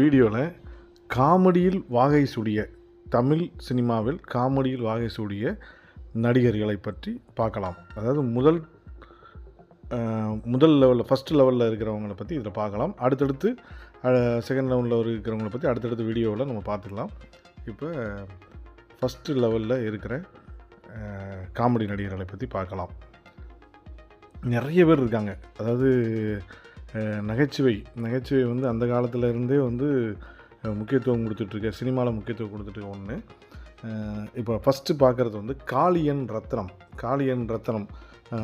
வீடியோவில் காமெடியில் வாகை சூடிய தமிழ் சினிமாவில் காமெடியில் வாகை சூடிய நடிகர்களை பற்றி பார்க்கலாம். அதாவது முதல் முதல் லெவலில் ஃபஸ்ட் லெவலில் இருக்கிறவங்கள பற்றி இதில் பார்க்கலாம். அடுத்தடுத்து செகண்ட் லெவலில் இருக்கிறவங்கள பற்றி அடுத்தடுத்த வீடியோவில் நம்ம பார்த்துக்கலாம். இப்போ ஃபஸ்ட்டு லெவலில் இருக்கிற காமெடி நடிகர்களை பற்றி பார்க்கலாம். நிறைய பேர் இருக்காங்க. அதாவது நகைச்சுவை. நகைச்சுவை வந்து அந்த காலத்தில் இருந்தே வந்து முக்கியத்துவம் கொடுத்துட்ருக்க சினிமாவில் முக்கியத்துவம் கொடுத்துட்டு ஒன்று இப்போ ஃபஸ்ட்டு பார்க்குறது வந்து காளியன் ரத்னம். காளியன் ரத்னம்.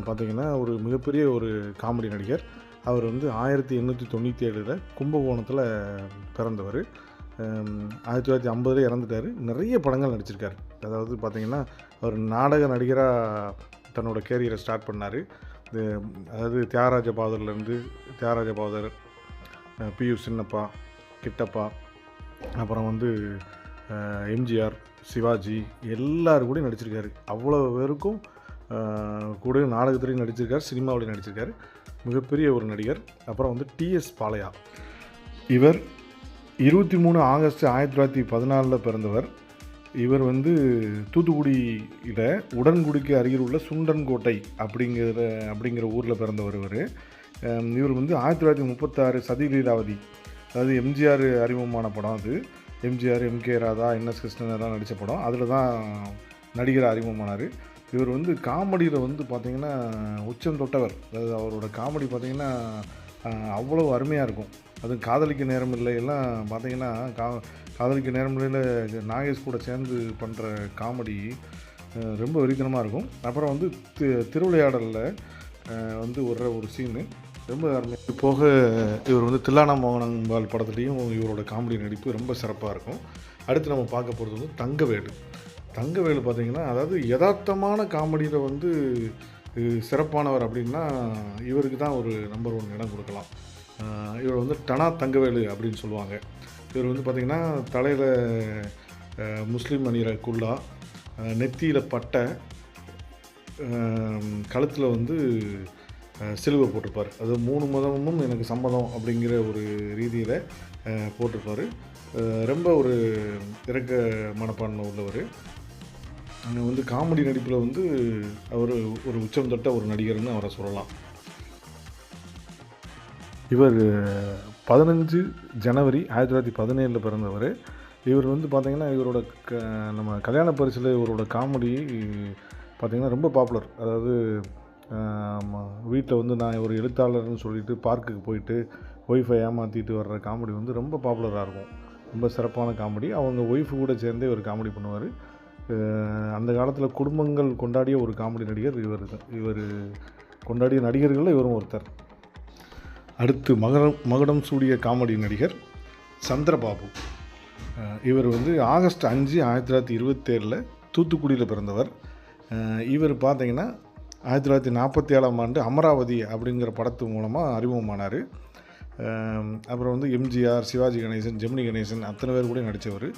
பார்த்திங்கன்னா ஒரு மிகப்பெரிய ஒரு காமெடி நடிகர். அவர் வந்து ஆயிரத்தி எண்ணூற்றி தொண்ணூற்றி ஏழில் கும்பகோணத்தில் பிறந்தவர். ஆயிரத்தி தொள்ளாயிரத்தி ஐம்பதுல இறந்துட்டார். நிறைய படங்கள் நடிச்சிருக்காரு. அதாவது பார்த்திங்கன்னா அவர் நாடக நடிகராக தன்னோட கேரியரை ஸ்டார்ட் பண்ணார். இந்த அதாவது தியாகராஜ பாதர்லேருந்து தியாகராஜ பாதர் பியு சின்னப்பா கிட்டப்பா அப்புறம் வந்து எம்ஜிஆர் சிவாஜி எல்லாரும் கூட நடிச்சிருக்காரு. அவ்வளோ பேருக்கும் கூட நாடகத்துலேயும் நடிச்சிருக்காரு சினிமாவிலையும் நடிச்சிருக்காரு. மிகப்பெரிய ஒரு நடிகர். அப்புறம் வந்து டிஎஸ் பாலையா. இவர் இருபத்தி மூணு ஆகஸ்ட் ஆயிரத்தி தொள்ளாயிரத்தி பதினாலில் பிறந்தவர். இவர் வந்து தூத்துக்குடியில் உடன்குடிக்கு அருகில் உள்ள சுண்டன்கோட்டை அப்படிங்கிற அப்படிங்கிற ஊரில் பிறந்தவர் இவர். இவர் வந்து ஆயிரத்தி தொள்ளாயிரத்தி முப்பத்தாறு சதி லீலாவதி அதாவது எம்ஜிஆர் அறிமுகமான படம் அது. எம்ஜிஆர் எம்கே ராதா என்எஸ் கிருஷ்ணன் எல்லாம் நடித்த படம். அதில் தான் நடிகர் அறிமுகமானார். இவர் வந்து காமெடியில் வந்து பார்த்திங்கன்னா உச்சம் தொட்டவர். அதாவது அவரோட காமெடி பார்த்திங்கன்னா அவ்வளோ அருமையாக இருக்கும். அதுவும் காதலிக்க நேரம் இல்லை எல்லாம் பார்த்தீங்கன்னா கா காதலிக்க நேர்முறையில் நாகேஷ் கூட சேர்ந்து பண்ணுற காமெடி ரொம்ப வெறித்தனமாக இருக்கும். அப்புறம் வந்து தி திருவிளையாடலில் வந்து ஒரு ஒரு சீனு ரொம்ப அருமையாக இது போக இவர் வந்து தில்லானா மோகனம்பால் படத்துலேயும் இவரோட காமெடி நடிப்பு ரொம்ப சிறப்பாக இருக்கும். அடுத்து நம்ம பார்க்க போகிறது வந்து தங்கவேலு. தங்கவேலு பார்த்தீங்கன்னா அதாவது யதார்த்தமான காமெடியில் வந்து சிறப்பானவர் அப்படின்னா இவருக்கு தான் ஒரு நம்பர் ஒன் இடம் கொடுக்கலாம். இவர் வந்து டனா தங்கவேலு அப்படின்னு சொல்லுவாங்க. இவர் வந்து பார்த்திங்கன்னா தலையில் முஸ்லீம் அணிகிற குல்லா நெத்தியில் பட்டை கழுத்தில் வந்து சிலுவை போட்டிருப்பார். அது மூணு மதமும் எனக்கு சம்மதம் அப்படிங்கிற ஒரு ரீதியில் போட்டிருப்பார். ரொம்ப ஒரு இறக்க மனப்பான்மை உள்ளவர். அங்கே வந்து காமெடி நடிப்பில் வந்து அவர் ஒரு உச்சம் தொட்ட ஒரு நடிகர்னு அவரை சொல்லலாம். இவர் பதினஞ்சு ஜனவரி ஆயிரத்தி தொள்ளாயிரத்தி பதினேழில் பிறந்தவர். இவர் வந்து பார்த்திங்கன்னா இவரோட க நம்ம கல்யாண பரிசில் இவரோட காமெடி பார்த்திங்கன்னா ரொம்ப பாப்புலர் அதாவது வீட்டில் வந்து நான் ஒரு எழுத்தாளர்னு சொல்லிட்டு பார்க்குக்கு போயிட்டு ஒய்ஃபை ஏமாற்றிட்டு வர்ற காமெடி வந்து ரொம்ப பாப்புலராக இருக்கும். ரொம்ப சிறப்பான காமெடி அவங்க ஒய்ஃபு கூட சேர்ந்தே ஒரு காமெடி பண்ணுவார். அந்த காலத்தில் குடும்பங்கள் கொண்டாடிய ஒரு காமெடி நடிகர் இவர் தான் இவர் கொண்டாடிய நடிகர்களில் இவரும் ஒருத்தர். அடுத்து மகரம் மகுடம் சூடிய காமெடி நடிகர் சந்திரபாபு. இவர் வந்து ஆகஸ்ட் அஞ்சு ஆயிரத்தி தொள்ளாயிரத்தி இருபத்தேழில் தூத்துக்குடியில் பிறந்தவர். இவர் பார்த்தீங்கன்னா ஆயிரத்தி தொள்ளாயிரத்தி நாற்பத்தி ஏழாம் ஆண்டு அமராவதி அப்படிங்கிற படத்து மூலமாக அறிமுகமானார். அப்புறம் வந்து எம்ஜிஆர் சிவாஜி கணேசன் ஜெமினி கணேசன் அத்தனை பேர் கூட நடித்தவர்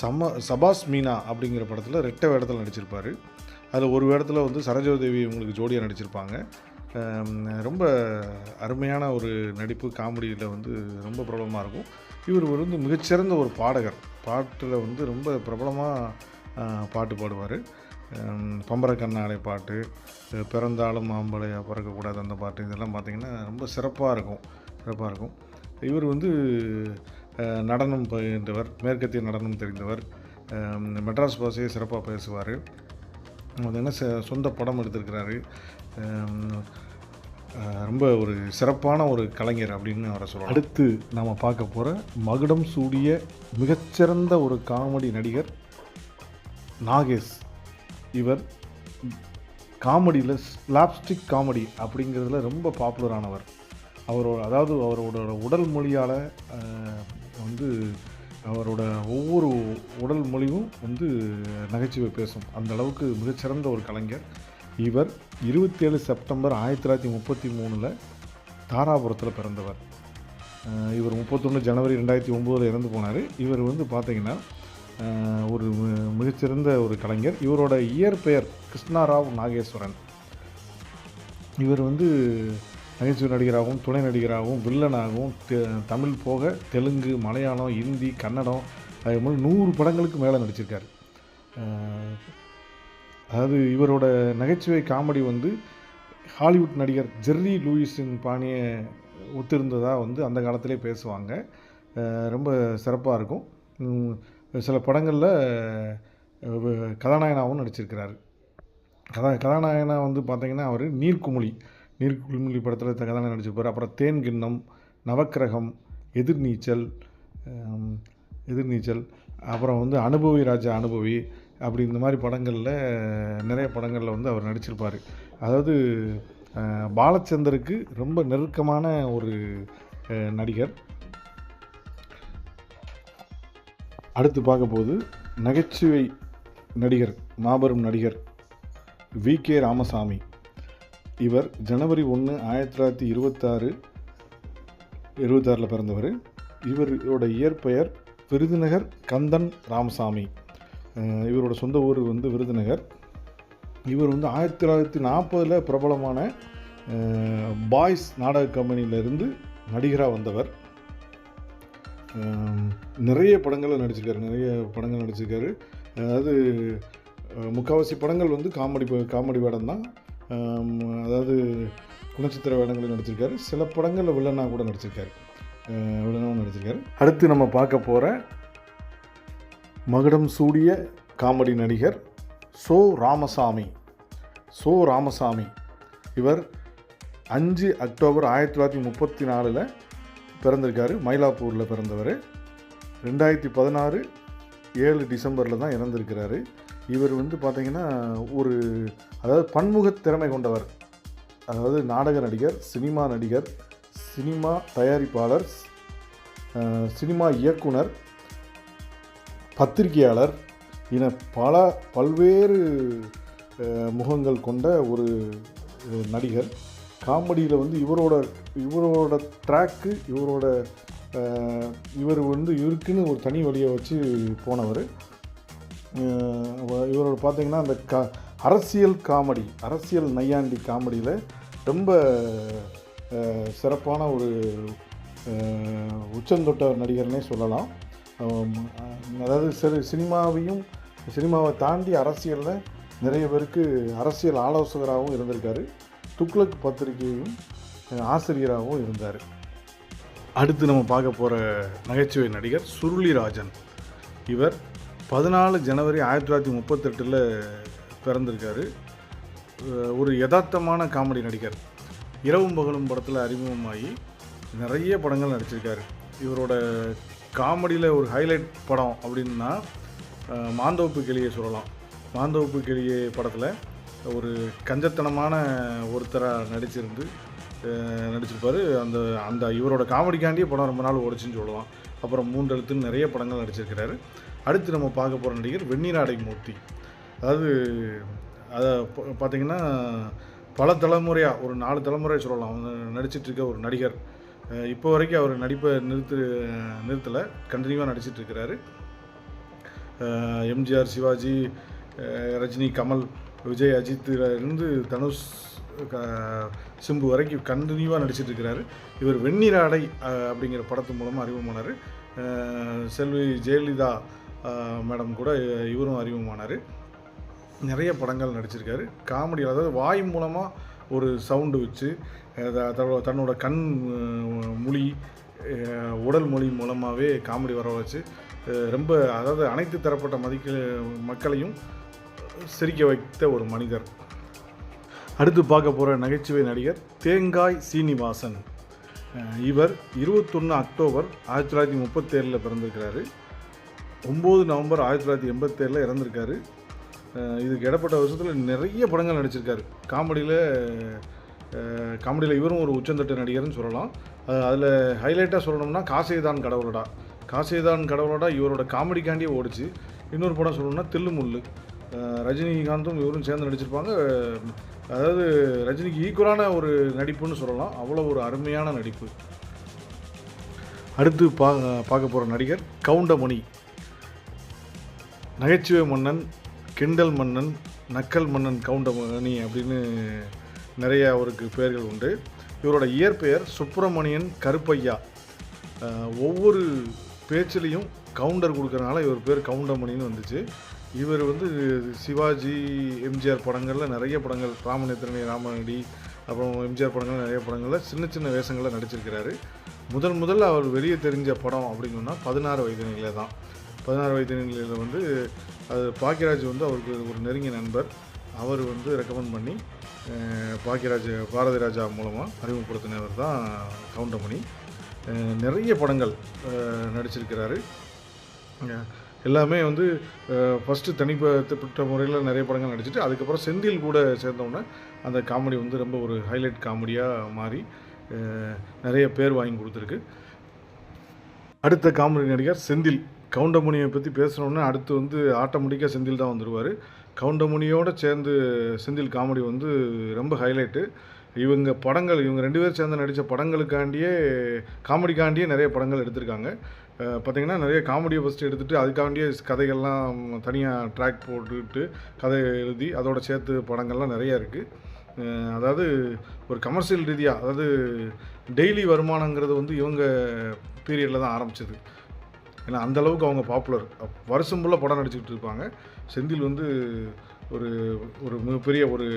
சம சபாஸ் மீனா அப்படிங்கிற படத்தில் ரெட்டை வேடத்தில் நடிச்சிருப்பார். அதில் ஒரு வேடத்தில் வந்து சரோஜாதேவி உங்களுக்கு ஜோடியாக நடிச்சிருப்பாங்க. ரொம்ப அருமையான ஒரு நடிப்பு காமெடியில் வந்து ரொம்ப பிரபலமாக இருக்கும். இவர் வந்து மிகச்சிறந்த ஒரு பாடகர். பாட்டில் வந்து ரொம்ப பிரபலமாக பாட்டு பாடுவார். பம்பர கண்ணாடை பாட்டு பிறந்தாலும் மாம்பழையா பிறக்கக்கூடாது அந்த பாட்டு இதெல்லாம் பார்த்திங்கன்னா ரொம்ப சிறப்பாக இருக்கும். சிறப்பாக இருக்கும். இவர் வந்து நடனம் பயின்றவர் மேற்கத்திய நடனம் தெரிந்தவர். மெட்ராஸ் பாஷையை சிறப்பாக பேசுவார். பார்த்திங்கன்னா சொந்த படம் எடுத்திருக்கிறாரு. ரொம்ப ஒரு சிறப்பான ஒரு கலைஞர் அப்படின்னு அவரை சொல்லலாம். அடுத்து நாம் பார்க்க போகிற மகுடம் சூடிய மிகச்சிறந்த ஒரு காமெடி நடிகர் நாகேஷ். இவர் காமெடியில் ஸ்லாப்ஸ்டிக் காமெடி அப்படிங்கிறதுல ரொம்ப பாப்புலரானவர் அவரோட அதாவது அவரோட உடல் மொழியால் வந்து அவரோட ஒவ்வொரு உடல் மொழியும் வந்து நகைச்சுவை பேசும். அந்த அளவுக்கு மிகச்சிறந்த ஒரு கலைஞர். இவர் இருபத்தேழு செப்டம்பர் ஆயிரத்தி தொள்ளாயிரத்தி முப்பத்தி மூணில் தாராபுரத்தில் பிறந்தவர். இவர் முப்பத்தொன்று ஜனவரி ரெண்டாயிரத்தி ஒம்போதில் இறந்து போனார். இவர் வந்து பார்த்திங்கன்னா ஒரு மிகச்சிறந்த ஒரு கலைஞர். இவரோட இயற்பெயர் கிருஷ்ணாராவ் நாகேஸ்வரன். இவர் வந்து நகைச்சுவை நடிகராகவும் துணை நடிகராகவும் வில்லனாகவும் தமிழ் போக தெலுங்கு மலையாளம் ஹிந்தி கன்னடம் அதே மாதிரி நூறு படங்களுக்கு மேலே நடிச்சிருக்கார். அதாவது இவரோட நகைச்சுவை காமெடி வந்து ஹாலிவுட் நடிகர் ஜெர்ரி லூயிஸின் பாணியை ஒத்திருந்ததாக வந்து அந்த காலத்திலே பேசுவாங்க. ரொம்ப சிறப்பாக இருக்கும். சில படங்களில் கதாநாயகனாகவும் நடிச்சிருக்கிறார். கதா கதாநாயகனா வந்து பார்த்திங்கன்னா அவர் நீர்க்குமிழி நீர்க்குமிழி படத்தில் கதாநாயகன் நடிச்சிருப்பார். அப்புறம் தேன் கிண்ணம் நவக்கிரகம் எதிர்நீச்சல் எதிர்நீச்சல் அப்புறம் வந்து அனுபவி ராஜா அனுபவி அப்படி இந்த மாதிரி படங்களில் நிறைய படங்களில் வந்து அவர் நடிச்சிருப்பார். அதாவது பாலச்சந்தருக்கு ரொம்ப நெருக்கமான ஒரு நடிகர். அடுத்து பார்க்கும்போது நகைச்சுவை நடிகர் மாபெரும் நடிகர் வி. கே. ராமசாமி. இவர் ஜனவரி ஒன்று ஆயிரத்தி தொள்ளாயிரத்தி இருபத்தாறு இருபத்தாறில் பிறந்தவர். இவரோட இயற்பெயர் விருதுநகர் கந்தன் ராமசாமி. இவரோட சொந்த ஊர் வந்து விருதுநகர். இவர் வந்து ஆயிரத்தி தொள்ளாயிரத்தி நாற்பதில் பிரபலமான பாய்ஸ் நாடக கம்பெனியிலேருந்து நடிகராக வந்தவர். நிறைய படங்களில் நடிச்சிருக்காரு நிறைய படங்கள் நடிச்சிருக்காரு. அதாவது முக்கால்வாசி படங்கள் வந்து காமெடி காமெடி வேடம் தான். அதாவது குணச்சித்திர வேடங்களில் நடிச்சிருக்காரு. சில படங்களில் வில்லனாக கூட நடிச்சிருக்காரு. வில்லனாகவும் நடிச்சிருக்காரு. அடுத்து நம்ம பார்க்க போகிற மகுடம் சூடிய காமெடி நடிகர் சோ ராமசாமி. சோ ராமசாமி. இவர் அஞ்சு அக்டோபர் ஆயிரத்தி தொள்ளாயிரத்தி முப்பத்தி நாலில் பிறந்திருக்காரு. மயிலாப்பூரில் பிறந்தவர். ரெண்டாயிரத்தி பதினாறு ஏழு டிசம்பரில் தான் இறந்திருக்கிறாரு. இவர் வந்து பார்த்திங்கன்னா ஒரு அதாவது பன்முக திறமை கொண்டவர். அதாவது நாடக நடிகர் சினிமா நடிகர் சினிமா தயாரிப்பாளர் சினிமா இயக்குனர் பத்திரிகையாளர் என பல பல்வேறு முகங்கள் கொண்ட ஒரு நடிகர். காமெடியில் வந்து இவரோட இவரோட ட்ராக்கு இவரோட இவர் வந்து இவருக்குன்னு ஒரு தனி வழியை வச்சு போனவர். இவரோட பார்த்திங்கன்னா அந்த க அரசியல் காமெடி அரசியல் நையாண்டி காமெடியில் ரொம்ப சிறப்பான ஒரு உச்சந்தொட்ட நடிகர்னே சொல்லலாம். அதாவது சிறு சினிமாவையும் சினிமாவை தாண்டி அரசியலில் நிறைய பேருக்கு அரசியல் ஆலோசகராகவும் இருந்திருக்காரு. துக்ளக் பத்திரிகையும் ஆசிரியராகவும் இருந்தார். அடுத்து நம்ம பார்க்க போகிற நகைச்சுவை நடிகர் சுருளிராஜன். இவர் பதினாலு ஜனவரி ஆயிரத்தி தொள்ளாயிரத்தி முப்பத்தெட்டில் பிறந்திருக்காரு. ஒரு யதார்த்தமான காமெடி நடிகர். இரவும் பகலும் படத்தில் அறிமுகமாகி நிறைய படங்கள் நடிச்சிருக்காரு. இவரோட காமெடியில் ஒரு ஹைலைட் படம் அப்படின்னா மாந்தோப்பு கிளியை சொல்லலாம். மாந்தோப்பு கிளியை படத்தில் ஒரு கஞ்சத்தனமான ஒருத்தராக நடிச்சிருந்து நடிச்சிருப்பார். அந்த அந்த இவரோட காமெடிக்காண்டியே படம் ரொம்ப நாள் ஓடிச்சுன்னு சொல்லலாம். அப்புறம் மூன்றெழுத்துன்னு நிறைய படங்கள் நடிச்சிருக்கிறாரு. அடுத்து நம்ம பார்க்க போகிற நடிகர் வெந்நீராடை மூர்த்தி. அதாவது அதை பார்த்திங்கன்னா பார்த்தீங்கன்னா பல தலைமுறையாக ஒரு நாலு தலைமுறை சொல்லலாம். நடிச்சிட்ருக்க ஒரு நடிகர். இப்போ வரைக்கும் அவர் நடிப்பை நிறுத்து நிறுத்தலை. கண்டினியூவாக நடிச்சிட்டு இருக்கிறாரு எம்ஜிஆர் சிவாஜி ரஜினி கமல் விஜய் அஜித் இருந்து தனுஷ் க- சிம்பு வரைக்கும் கண்டினியூவாக நடிச்சிட்டு இருக்கிறாரு இவர் வெண்ணிராடை அப்படிங்கிற படத்து மூலமாக அறிமுகமானார் செல்வி ஜெயலலிதா மேடம் கூட இவரும் அறிமுகமானார் நிறைய படங்கள் நடிச்சிருக்காரு. காமெடி அதாவது வாய் மூலமாக ஒரு சவுண்டு வச்சு தன்னோட- கண் மொழி உடல் மொழி மூலமாகவே காமெடி வர வச்சு ரொம்ப அதாவது அனைத்து தரப்பட்ட மதிக்க மக்களையும் சிரிக்க வைத்த ஒரு மனிதர். அடுத்து பார்க்க போகிற நகைச்சுவை நடிகர் தேங்காய் சீனிவாசன். இவர் இருபத்தொன்று அக்டோபர் ஆயிரத்தி தொள்ளாயிரத்தி முப்பத்தேழில் பிறந்திருக்கிறாரு. ஒம்பது நவம்பர் ஆயிரத்தி தொள்ளாயிரத்தி எண்பத்தேழில் இறந்திருக்காரு. இதுக்கு இடப்பட்ட வருஷத்தில் நிறைய படங்கள் நடிச்சிருக்காரு. காமெடியில் காமெடியில் இவரும் ஒரு உச்சந்தட்டு நடிகர்னு சொல்லலாம். அதில் ஹைலைட்டாக சொல்லணும்னா காசேதான் கடவுளடா. காசேதான் கடவுளடா இவரோட காமெடிக்காண்டியே ஓடிச்சு. இன்னொரு படம் சொல்லணும்னா தில்லுமுள்ளு ரஜினிகாந்தும் இவரும் சேர்ந்து நடிச்சிருப்பாங்க. அதாவது ரஜினிக்கு ஈக்குவலான ஒரு நடிப்புன்னு சொல்லலாம். அவ்வளோ ஒரு அருமையான நடிப்பு. அடுத்து பா பார்க்க போகிற நடிகர் கவுண்டமணி. நகைச்சுவை மன்னன் கிண்டல் மன்னன் நக்கல் மன்னன் கவுண்டமணி அப்படின்னு நிறைய அவருக்கு பெயர்கள் உண்டு. இவரோட இயற்பெயர் சுப்பிரமணியன் கருப்பையா. ஒவ்வொரு பேச்சிலையும் கவுண்டர் கொடுக்குறனால இவர் பேர் கவுண்டமணின்னு வந்துச்சு. இவர் வந்து சிவாஜி எம்ஜிஆர் படங்களில் நிறைய படங்கள் ராமநேத்திரனி ராமநடி அப்புறம் எம்ஜிஆர் படங்கள் நிறைய படங்களில் சின்ன சின்ன வேஷங்களில் நடிச்சிருக்கிறாரு. முதல் முதல்ல அவர் வெளியே தெரிஞ்ச படம் அப்படின்னு சொன்னால் பதினாறு வயது நிலையில தான் பதினாறு வயது நிலையில் வந்து அது பாக்கியராஜ் வந்து அவருக்கு ஒரு நெருங்கிய நண்பர். அவர் வந்து ரெக்கமெண்ட் பண்ணி பாக்கியராஜ் பாரதி ராஜா மூலமாக அறிமுகப்படுத்தினவர் தான் கவுண்டமணி. நிறைய படங்கள் நடிச்சிருக்கிறாரு. எல்லாமே வந்து ஃபஸ்ட்டு தனிப்பட்ட முறையில் நிறைய படங்கள் நடிச்சிட்டு அதுக்கப்புறம் செந்தில் கூட சேர்ந்தோன்னே அந்த காமெடி வந்து ரொம்ப ஒரு ஹைலைட் காமெடியாக மாறி நிறைய பேர் வாங்கி கொடுத்துருக்கு. அடுத்த காமெடி நடிகர் செந்தில். கவுண்டமணியை பற்றி பேசணுன்னா அடுத்து வந்து ஆட்டோமேட்டிக்காக செந்தில் தான் வந்துடுவார் கவுண்டமணியோடு சேர்ந்து செந்தில் காமெடி வந்து ரொம்ப ஹைலைட்டு இவங்க படங்கள் இவங்க ரெண்டு பேரும் சேர்ந்து நடித்த படங்களுக்காண்டியே காமெடிக்காண்டியே நிறைய படங்கள் எடுத்திருக்காங்க. பார்த்திங்கன்னா பார்த்தீங்கன்னா நிறைய காமெடியை ஃபஸ்ட்டு எடுத்துகிட்டு அதுக்காண்டியே கதைகள்லாம் தனியாக ட்ராக் போட்டுக்கிட்டு கதை எழுதி அதோட சேர்த்து படங்கள்லாம் நிறையா இருக்குது அதாவது ஒரு கமர்ஷியல் ரீதியாக அதாவது டெய்லி வருமானங்கிறது வந்து இவங்க பீரியடில் தான் ஆரம்பிச்சது. ஏன்னா அந்த அளவுக்கு அவங்க பாப்புலர் வருஷம் ஃபுல்லாக படம் நடிச்சுக்கிட்டு இருப்பாங்க. செந்தில் வந்து ஒரு ஒரு மிகப்பெரிய ஒரு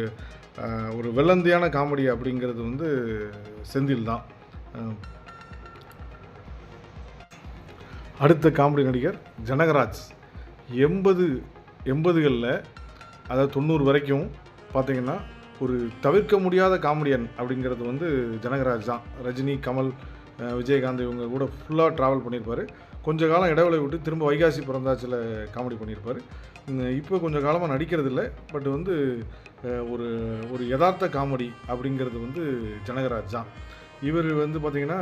ஒரு வெள்ளந்தியான காமெடி அப்படிங்கிறது வந்து செந்தில் தான். அடுத்த காமெடி நடிகர் ஜனகராஜ். எண்பது எண்பதுகளில் அதாவது தொண்ணூறு வரைக்கும் பார்த்திங்கன்னா ஒரு தவிர்க்க முடியாத காமெடியன் அப்படிங்கிறது வந்து ஜனகராஜ் தான். ரஜினி கமல் விஜயகாந்த் இவங்க கூட ஃபுல்லாக ட்ராவல் பண்ணியிருப்பார் கொஞ்ச காலம் இடைவெளி விட்டு திரும்ப வைகாசி பிறந்தாச்சில் காமெடி பண்ணியிருப்பார். இப்போ கொஞ்சம் காலமாக நடிக்கிறதில்ல பட் வந்து ஒரு ஒரு யதார்த்த காமெடி அப்படிங்கிறது வந்து ஜனகராஜ் தான். இவர் வந்து பார்த்திங்கன்னா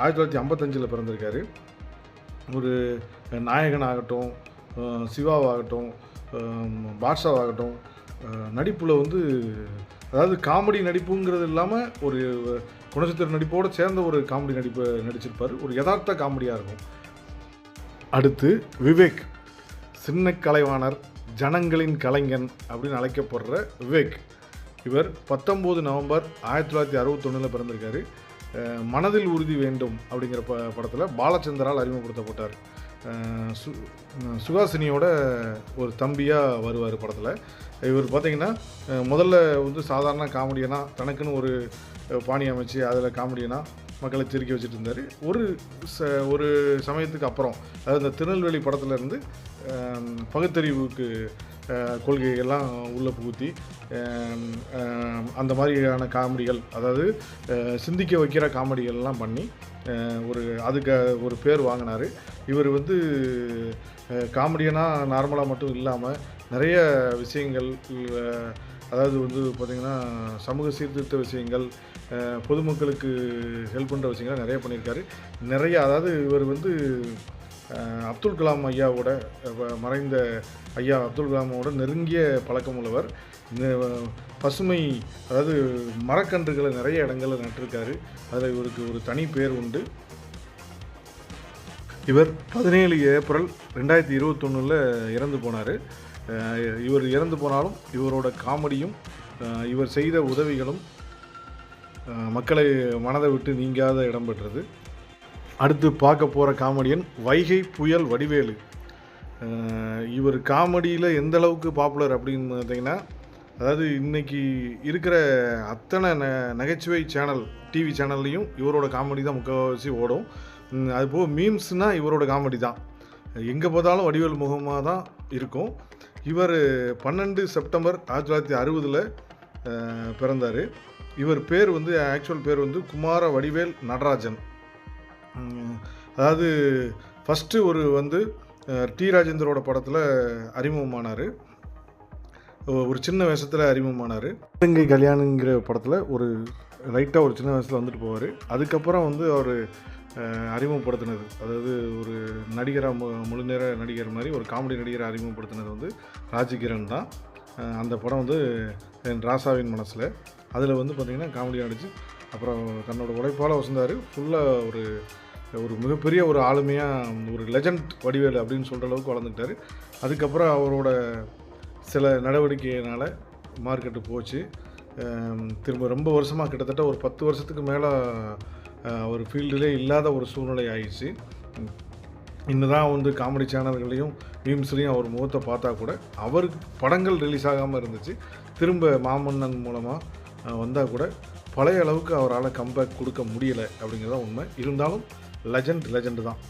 ஆயிரத்தி தொள்ளாயிரத்தி ஐம்பத்தஞ்சில் பிறந்திருக்காரு. ஒரு நாயகனாகட்டும் சிவாவாகட்டும் பாட்ஷாவாகட்டும் நடிப்பில் வந்து அதாவது காமெடி நடிப்புங்கிறது இல்லாமல் ஒரு குணச்சித்திர நடிப்போடு சேர்ந்த ஒரு காமெடி நடிப்பு நடிச்சிருப்பார். ஒரு யதார்த்த காமெடியாக இருக்கும். அடுத்து விவேக் சின்ன கலைவாணர் ஜனங்களின் கலைஞன் அப்படின்னு அழைக்கப்படுற விவேக். இவர் பத்தொம்போது நவம்பர் ஆயிரத்தி தொள்ளாயிரத்தி அறுபத்தொன்னில் பிறந்திருக்காரு. மனதில் உறுதி வேண்டும் அப்படிங்கிற ப படத்தில் பாலச்சந்தரால் அறிமுகப்படுத்தப்பட்டார். சு சுகாசினியோட சுஹாசினியோட ஒரு தம்பியாக வருவார் படத்தில். இவர் பார்த்திங்கன்னா முதல்ல வந்து சாதாரண காமெடியனாக தனக்குன்னு ஒரு பாணி அமைச்சு அதில் காமெடியனா மக்களை திருக்கி வச்சுட்டு இருந்தார். ஒரு ச ஒரு சமயத்துக்கு அப்புறம் அதாவது இந்த திருநெல்வேலி படத்துலேருந்து பகுத்தறிவுக்கு கொள்கைகள்லாம் உள்ளே புகுத்தி அந்த மாதிரியான காமெடிகள் அதாவது சிந்திக்க வைக்கிற காமெடிகள்லாம் பண்ணி ஒரு அதுக்கு ஒரு பேர் வாங்கினார். இவர் வந்து காமெடியனாக நார்மலாக மட்டும் இல்லாமல் நிறைய விஷயங்கள் அதாவது வந்து பார்த்திங்கன்னா சமூக சீர்திருத்த விஷயங்கள் பொதுமக்களுக்கு ஹெல்ப் பண்ணுற விஷயங்கள் நிறைய பண்ணியிருக்காரு. நிறைய அதாவது இவர் வந்து அப்துல் கலாம் ஐயாவோட மறைந்த ஐயா அப்துல் கலாமோட நெருங்கிய பழக்கம் உள்ளவர். பசுமை அதாவது மரக்கன்றுகளை நிறைய இடங்களில் நட்டிருக்காரு. அதில் இவருக்கு ஒரு தனி பேர் உண்டு. இவர் பதினேழு ஏப்ரல் ரெண்டாயிரத்தி இருபத்தொன்னில் இறந்து போனார். இவர் இறந்து போனாலும் இவரோட காமெடியும் இவர் செய்த உதவிகளும் மக்களை மனதை விட்டு நீங்காத இடம் பெற்றது. அடுத்து பார்க்க போகிற காமெடியன் வைகை புயல் வடிவேலு. இவர் காமெடியில் எந்த அளவுக்கு பாப்புலர் அப்படின்னு பார்த்தீங்கன்னா அதாவது இன்னைக்கு இருக்கிற அத்தனை ந நகைச்சுவை சேனல் டிவி சேனல்லையும் இவரோட காமெடி தான் முக்கால்வாசி ஓடும். அதுபோக அது போக மீம்ஸ்னால் இவரோட காமெடி தான். எங்கே பார்த்தாலும் வடிவேல் முகமாக தான் இருக்கும். இவர் பன்னெண்டு செப்டம்பர் ஆயிரத்தி தொள்ளாயிரத்தி அறுபதில் பிறந்தார். இவர் பேர் வந்து ஆக்சுவல் பேர் வந்து குமார வடிவேல் நடராஜன். அதாவது ஃபஸ்ட்டு ஒரு வந்து டி ராஜேந்தரோட படத்தில் அறிமுகமானார். ஒரு சின்ன வேஷத்தில் அறிமுகமானார். இலங்கை கல்யாணங்கிற படத்தில் ஒரு லைட்டாக ஒரு சின்ன வயசில் வந்துட்டு போவார். அதுக்கப்புறம் வந்து அவர் அறிமுகப்படுத்தினது. அதாவது ஒரு நடிகராக மு முழு நேர நடிகர் மாதிரி ஒரு காமெடி நடிகரை அறிமுகப்படுத்தினது வந்து ராஜகிரண் தான். அந்த படம் வந்து என் ராசாவின் மனசில். அதில் வந்து பார்த்திங்கன்னா காமெடி நடிச்சு அப்புறம் தன்னோட உழைப்பால் வசந்தார். ஃபுல்லாக ஒரு ஒரு மிகப்பெரிய ஒரு ஆளுமையாக ஒரு லெஜண்ட் வடிவேல் அப்படின்னு சொல்கிற அளவுக்கு வளர்ந்துக்கிட்டார். அதுக்கப்புறம் அவரோட சில நடவடிக்கையினால் மார்க்கெட்டு போச்சு. திரும்ப ரொம்ப வருஷமாக கிட்டத்தட்ட ஒரு பத்து வருஷத்துக்கு மேலே ஒரு ஃபீல்டிலே இல்லாத ஒரு சூழ்நிலை ஆயிடுச்சு. இன்னதான் வந்து காமெடி சேனல்களையும் மீம்ஸ்லேயும் அவர் முகத்தை பார்த்தா கூட அவருக்கு படங்கள் ரிலீஸ் ஆகாமல் இருந்துச்சு. திரும்ப மாமன்னன் மூலமாக வந்தால் கூட பழைய அளவுக்கு அவரால் கம்பேக் கொடுக்க முடியலை அப்படிங்கிறதான் உண்மை. இருந்தாலும் லெஜண்ட் லெஜண்ட் தான்.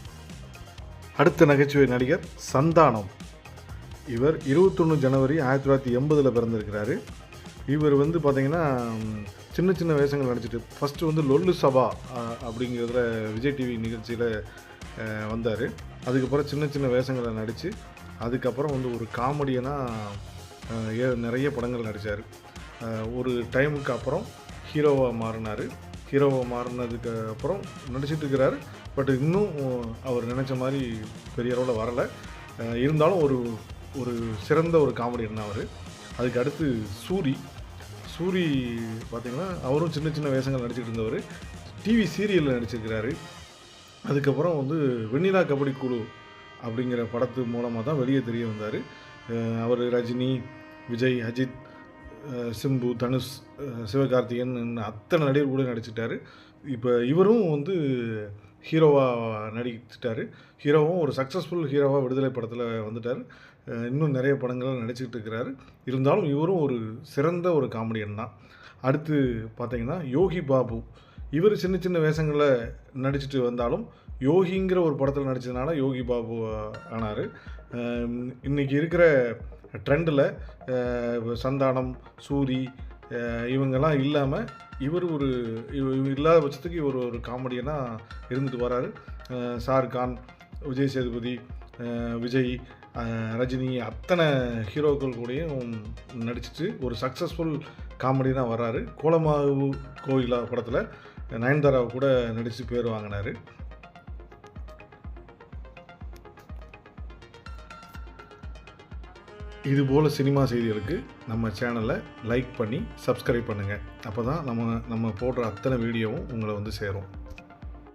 அடுத்த நகைச்சுவை நடிகர் சந்தானம். இவர் இருபத்தொன்று ஜனவரி ஆயிரத்தி தொள்ளாயிரத்தி எண்பதில் பிறந்திருக்கிறாரு. இவர் வந்து பார்த்திங்கன்னா சின்ன சின்ன வேஷங்கள் நடிச்சிட்டு ஃபஸ்ட்டு வந்து லொல்லு சபா அஹ், அப்படிங்கிறதுல விஜய் டிவி நிகழ்ச்சியில் வந்தார். அதுக்கப்புறம் சின்ன சின்ன வேஷங்களை நடித்து அதுக்கப்புறம் வந்து ஒரு காமெடியனாக நிறைய படங்கள் நடித்தார் ஒரு டைமுக்கு அப்புறம் ஹீரோவாக மாறினார். ஹீரோவாக மாறினதுக்கு அப்புறம் நடிச்சிட்டு இருக்கிறாரு. பட் இன்னும் அவர் நினச்ச மாதிரி பெரிய அளவில் வரலை. இருந்தாலும் ஒரு ஒரு சிறந்த ஒரு காமெடியன் அவர்? அதுக்கு அடுத்து சூரி. சூரி பார்த்திங்கன்னா அவரும் சின்ன சின்ன வேஷங்கள் நடிச்சிட்டு இருந்தவர். டிவி சீரியலில் நடிச்சிருக்கிறாரு. அதுக்கப்புறம் வந்து வெண்ணிலா கபடி குழு அப்படிங்கிற படத்து மூலமாக தான் வெளியே தெரிய வந்தார். அவர் ரஜினி விஜய் அஜித் சிம்பு தனுஷ் சிவகார்த்திகன் சிவகார்த்திகேயன் அத்தனை நடிகர் கூட நடிச்சிட்டாரு. இப்போ இவரும் வந்து ஹீரோவாக நடிச்சிட்டாரு. ஹீரோவும் ஒரு சக்ஸஸ்ஃபுல் ஹீரோவாக விடுதலை படத்தில் வந்துட்டார். இன்னும் நிறைய படங்கள் நடிச்சுக்கிட்டு இருக்கிறாரு. இருந்தாலும் இவரும் ஒரு சிறந்த ஒரு காமெடியன் தான். அடுத்து பார்த்திங்கன்னா யோகி பாபு. இவர் சின்ன சின்ன வேஷங்களில் நடிச்சிட்டு வந்தாலும் யோகிங்கிற ஒரு படத்தில் நடித்ததுனால யோகி பாபு ஆனார். இன்றைக்கி இருக்கிற ட்ரெண்டில் சந்தானம் சூரி இவங்கெல்லாம் இல்லாமல் இவர் ஒரு இவ- இவங்க இல்லாத பட்சத்துக்கு இவர் ஒரு காமெடியனாக இருந்துட்டு வராரு. ஷாருக்கான் விஜய் சேதுபதி விஜய் ரஜினி அத்தனை ஹீரோக்கள் கூடயும் நடிச்சிட்டு ஒரு சக்ஸஸ்ஃபுல் காமெடியனாக வர்றாரு. கோலமாவு கோயிலா படத்தில் நயன்தாராவை கூட நடித்து பேர் வாங்கினார். இதுபோல் சினிமா செய்திகளுக்கு நம்ம சேனலை லைக் பண்ணி சப்ஸ்கிரைப் பண்ணுங்கள் அப்போ தான் நம்ம நம்ம போடுற அத்தனை வீடியோவும் உங்களை வந்து சேரும்.